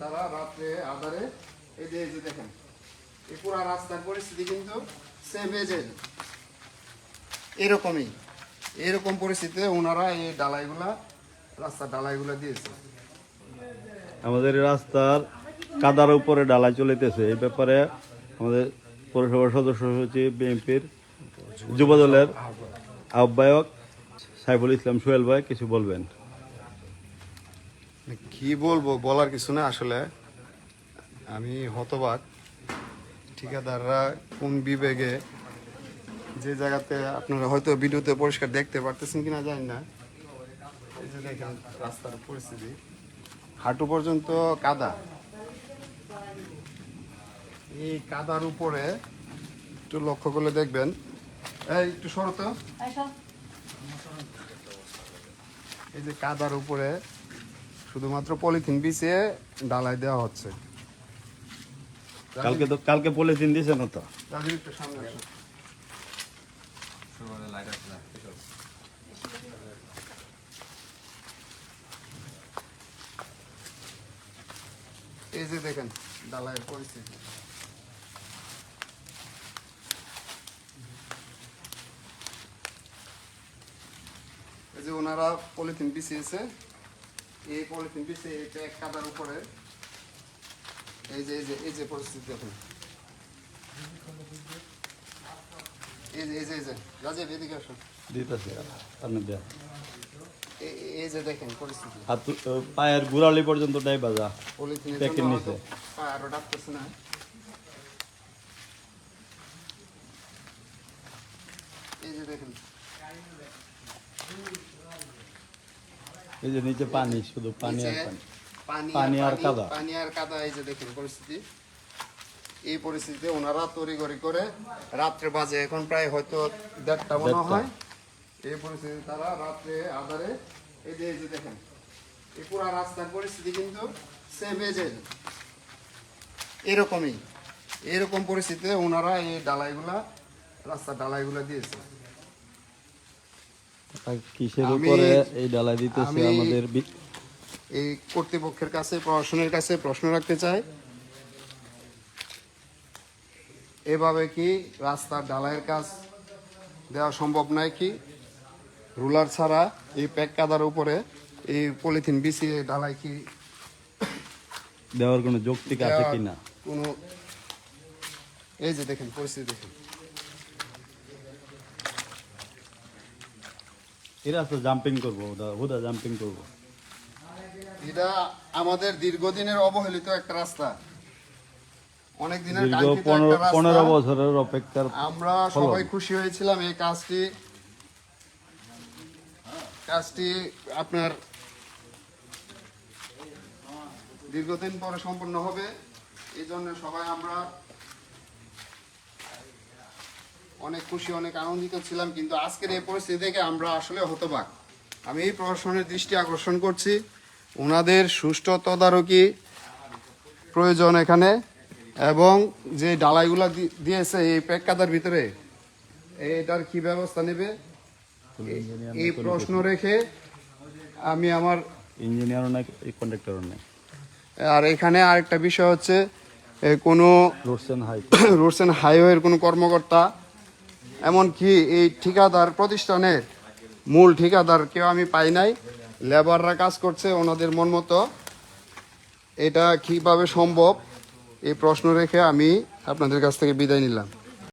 তারা রাত্রে আধারে, এই যে দেখেন, এই পুরা রাস্তার পরিস্থিতি কিন্তু এরকমই, এরকম পরিস্থিতিতে ওনারা এই ডালাইগুলা, রাস্তার ডালাইগুলা দিয়েছে। আমাদের রাস্তার কাদার উপরে ডালা চলিতেছে। এই ব্যাপারে আমাদের পৌরসভার সদস্য সচিব, বিএনপির যুবদলের আহ্বায়ক সাইফুল ইসলাম সোহেল ভাই কিছু বলবেন। কি বলব বলার কিছু না আসলে। আমি হতবাক। ঠিকাদাররা কোন বিবেগে যে জায়গাতে আপনারা হয়তো ভিডিওতে পরিষ্কার দেখতে পারতেছেন কিনা জানি না। এই যে দেখেন রাস্তার পরিস্থিতি। হাঁটু পর্যন্ত কাদা। এই কাদার উপরে একটু লক্ষ্য করলে দেখবেন। এই একটু সরতো এই যে কাদার উপরে শুধুমাত্র পলিথিন বিছিয়ে ডালাই দেওয়া হচ্ছে। কালকে তো কালকে পলিথিন দিছে না তো। এই যে দেখেন ডালাইয়ের পরিস্থিতি। এই যে ওনারা পলিথিন বিছিয়েছে এই পলিথিন বিছিয়ে এটা এক কাদার উপরে। এই যে এই যে এই যে পরিস্থিতি দেখুন। এই যে এই যে এই যে। রাজীব এদিকে আসুন। দিতেছে আপনি এই যে দেখেন পরিস্থিতি। হাত পায়ের গুড়ালি পর্যন্ত ডাই বাজা। জন্য নিচে। আরও ডাকতেছে না। এই যে দেখেন। এই যে নিচে পানি শুধু পানি আর পানি। পানি আর কাদা। পানি আর কাদা এই যে দেখেন পরিস্থিতি। এই পরিস্থিতিতে ওনারা তড়িঘড়ি করে রাত্রে বাজে এখন প্রায় হয়তো দেড়টা মনে হয়। এই পরিস্থিতি তারা রাত্রে আধারে এই যে এই যে দেখেন এই পুরা রাস্তার পরিস্থিতি কিন্তু সেম এজের এরকমই এরকম পরিস্থিতিতে ওনারা এই ডালাইগুলা রাস্তার ডালাইগুলা দিয়েছে। কিসের উপরে এই ডালাই দিতেছে আমাদের এই কর্তৃপক্ষের কাছে প্রশাসনের কাছে প্রশ্ন রাখতে চাই। এভাবে কি রাস্তার ডালাইয়ের কাজ দেওয়া সম্ভব নয় কি? রুলার ছাড়া এই প্যাক কাদার উপরে এই পলিথিন বিছিয়ে ডালাই কি দেওয়ার কোনো যৌক্তিক আছে কিনা? কোনো এই যে দেখেন পরিস্থিতি দেখেন। এরা তো জাম্পিং করব হুদা জাম্পিং করব। এটা আমাদের দীর্ঘদিনের অবহেলিত একটা রাস্তা। অনেক দিনের দীর্ঘ কাঙ্ক্ষিত পনেরো একটা রাস্তা। পনেরো বছরের অপেক্ষার আমরা সবাই খুশি হয়েছিলাম এই কাজটি। কাজটি আপনার দীর্ঘদিন পরে সম্পন্ন হবে। এই জন্য সবাই আমরা অনেক খুশি অনেক আনন্দিত ছিলাম কিন্তু আজকের এই পরিস্থিতি থেকে আমরা আসলে হতবাক। আমি এই প্রশাসনের দৃষ্টি আকর্ষণ করছি। ওনাদের সুষ্ঠু তদারকি প্রয়োজন এখানে এবং যে ডালাইগুলা দিয়েছে এই প্যাকাদার ভিতরে এটার কি ব্যবস্থা নেবে? এই- প্রশ্ন রেখে আমি আমার ইঞ্জিনিয়ারও নাই কন্ডাক্টরও নাই। আর এখানে আরেকটা বিষয় হচ্ছে কোনো রোডস অ্যান্ড হাই। রোডস হাইওয়ের কোনো কর্মকর্তা এমনকি এই ঠিকাদার প্রতিষ্ঠানের মূল ঠিকাদার কেউ আমি পাই নাই। লেবাররা কাজ করছে, ওনাদের মন মতো। এটা কীভাবে সম্ভব? এই প্রশ্ন রেখে আমি আপনাদের কাছ থেকে বিদায় নিলাম।